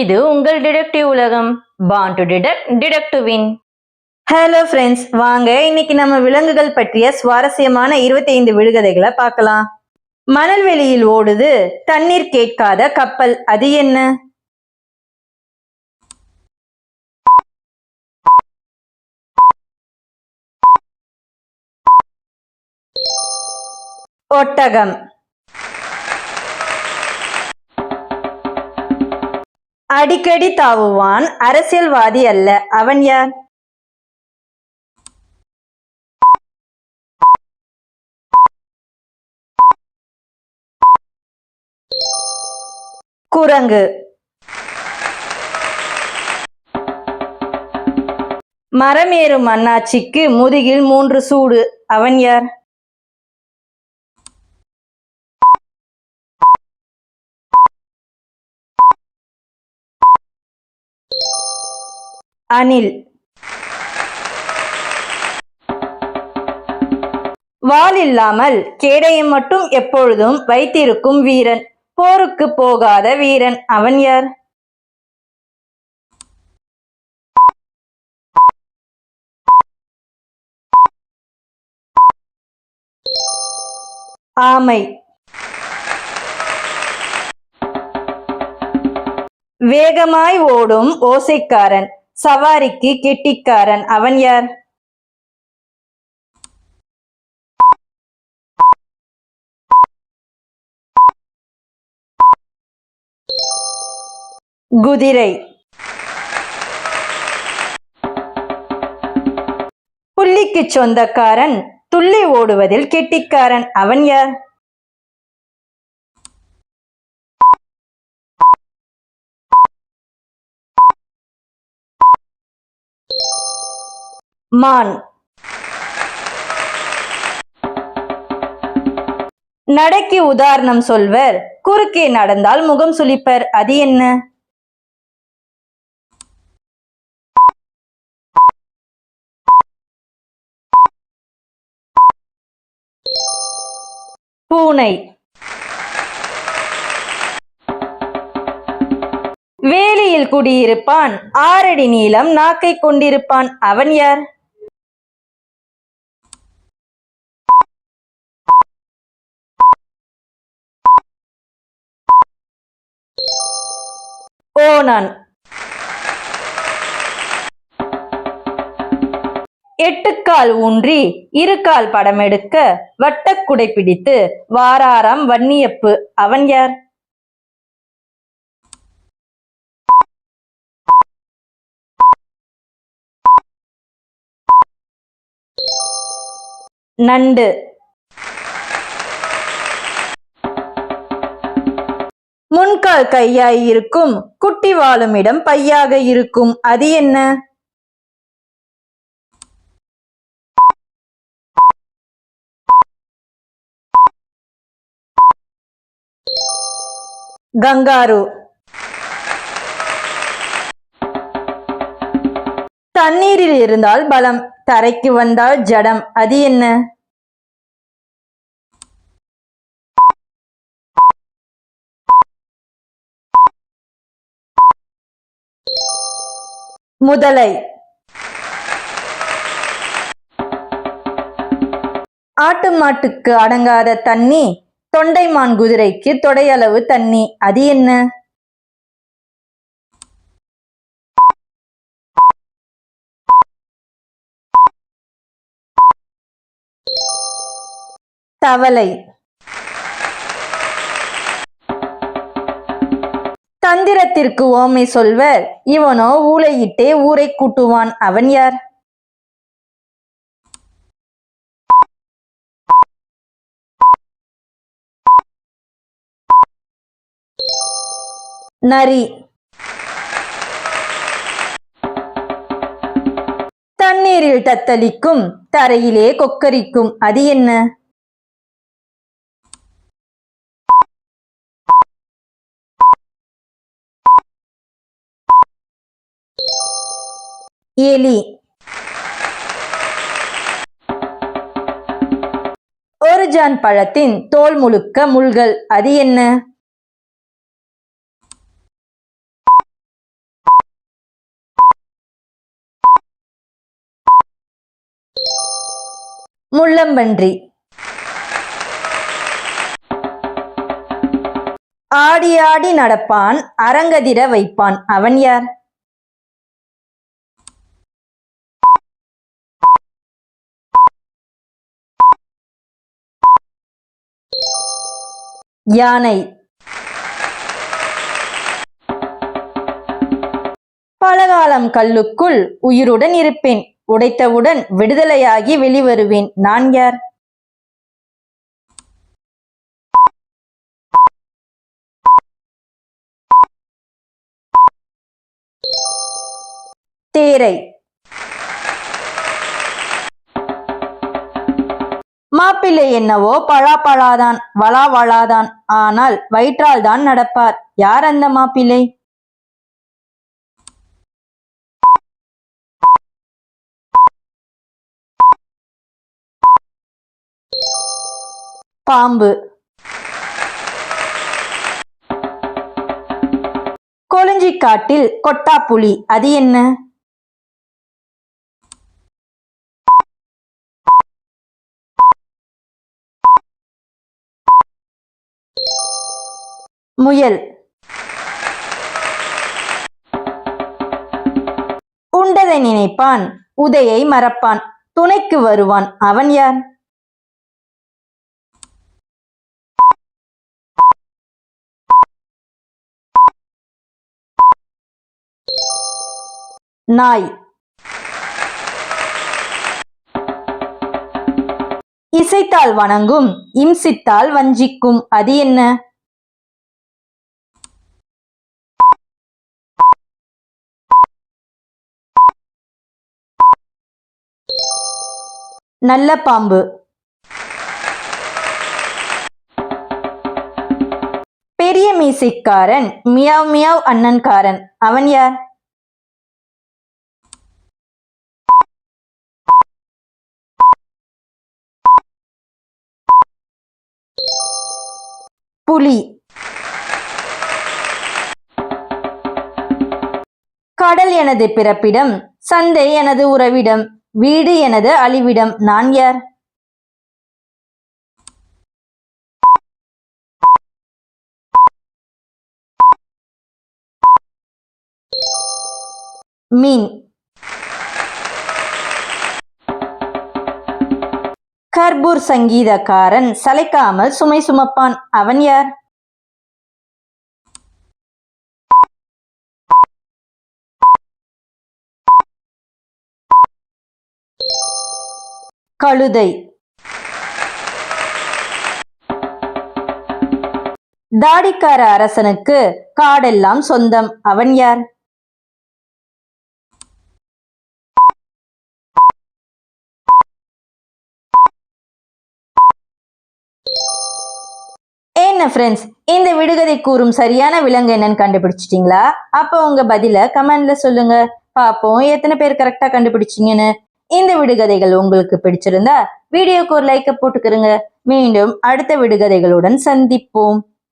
இது உங்கள் டிடெக்டிவ் உலகம். Born to detect detect win hello friends வாங்க இன்னைக்கு நம்ம விலங்குகள் பற்றிய சுவாரஸ்யமான 25 விடுகதைகளை பார்க்கலாம். மணல் வெளியில் ஓடுது தண்ணீர் கேட்காத கப்பல் அது என்ன? ஒட்டகம். அடிக்கடி தாவுவான். அரசியல்வாதி அல்ல. அவன் யார்? குரங்கு. மரமேறும் அண்ணாச்சிக்கு முதுகில் மூன்று சூடு. அவன் யார்? அனில். வால் இல்லாமல் கேடயம் மட்டும் எப்பொழுதும் வைத்திருக்கும் வீரன். போருக்கு போகாத வீரன். அவன் யார்? ஆமை. வேகமாய் ஓடும் ஓசைக்காரன். சவாரிக்கு கெட்டிக்காரன் அவன் யார்? குதிரை. புள்ளிக்கு சொந்தக்காரன் துள்ளி ஓடுவதில் கெட்டிக்காரன் அவன் யார்? மான். நடைக்கு உதாரணம் சொல்வர். குறுக்கே நடந்தால் முகம் சுளிப்பர். அது என்ன? பூனை. வேலியில் குடியிருப்பான். ஆறடி நீளம் நாக்கை கொண்டிருப்பான். அவன் யார்? ஓனான் எட்டுக்கால் ஊன்றி இருக்கால் படம் எடுக்க வட்டக்குடை பிடித்து வாராராம் வன்னியப்பு. அவன் யார்? நண்டு. முன்கால் கையாய் இருக்கும். குட்டி வாழும் இடம் பையாக இருக்கும். அது என்ன? கங்காரு. தண்ணீரில் இருந்தால் பலம். தரைக்கு வந்தால் ஜடம். அது என்ன? முதலை. ஆட்டு மாட்டுக்கு அடங்காத தண்ணி தொண்டைமான் குதிரைக்கு தொடையளவு தண்ணி. அது என்ன? தவளை. மந்திரத்திற்கு ஓமை சொல்வர். இவனோ ஊளையிட்டே ஊரை கூட்டுவான். அவன் யார்? நரி. தண்ணீரில் தத்தளிக்கும் தரையிலே கொக்கரிக்கும். அது என்ன? எலி ஒரு ஜான் பழத்தின் தோல் முழுக்க முள்கள் அது என்ன? முள்ளம்பன்றி. ஆடி ஆடி நடப்பான் அரங்கதிர வைப்பான். அவன் யார்? யானை. பலகாலம் கல்லுக்குள் உயிருடன் இருப்பேன். உடைத்தவுடன் விடுதலையாகி வெளிவருவேன். நான் யார்? தேரை. மாப்பிள்ளை என்னவோ பழா பழாதான் வளா வளாதான் ஆனால் வயிற்றால் தான் நடப்பார். யார் அந்த மாப்பிள்ளை? பாம்பு. கொளிஞ்சிக்காட்டில் கொட்டாப்புலி. அது என்ன? முயல். உண்டதை நினைப்பான் உதையை மறப்பான் துணைக்கு வருவான் அவன் யார்? நாய். இசைத்தால் வணங்கும் இம்சித்தால் வஞ்சிக்கும் அது என்ன? நல்ல பாம்பு. பெரிய மீசைக்காரன் மியாவ் மியாவ் அண்ணன்காரன். அவன் யார்? புலி. கடல் எனது பிறப்பிடம் சந்தை எனது உறவிடம். வீடு எனது அழிவிடம். நான் யார்? மீன். கர்பூர் சங்கீதக்காரன் சளைக்காமல் சுமை சுமப்பான். அவன் யார்? கழுதை. தாடிக்கார அரசனுக்கு காடெல்லாம் சொந்தம். அவன் யார்? என்ன ஃப்ரெண்ட்ஸ் இந்த விடுகதை கூறும் சரியான விலங்கு என்னன்னு கண்டுபிடிச்சிட்டீங்களா? அப்போ உங்க பதில கமெண்ட்ல சொல்லுங்க. பாப்போம் எத்தனை பேர் கரெக்டா கண்டுபிடிச்சீங்கன்னு. இந்த விடுகதைகள் உங்களுக்கு பிடிச்சிருந்தா வீடியோக்கு ஒரு லைக்கை போட்டுக்கிறங்க மீண்டும் அடுத்த விடுகதைகளுடன் சந்திப்போம்.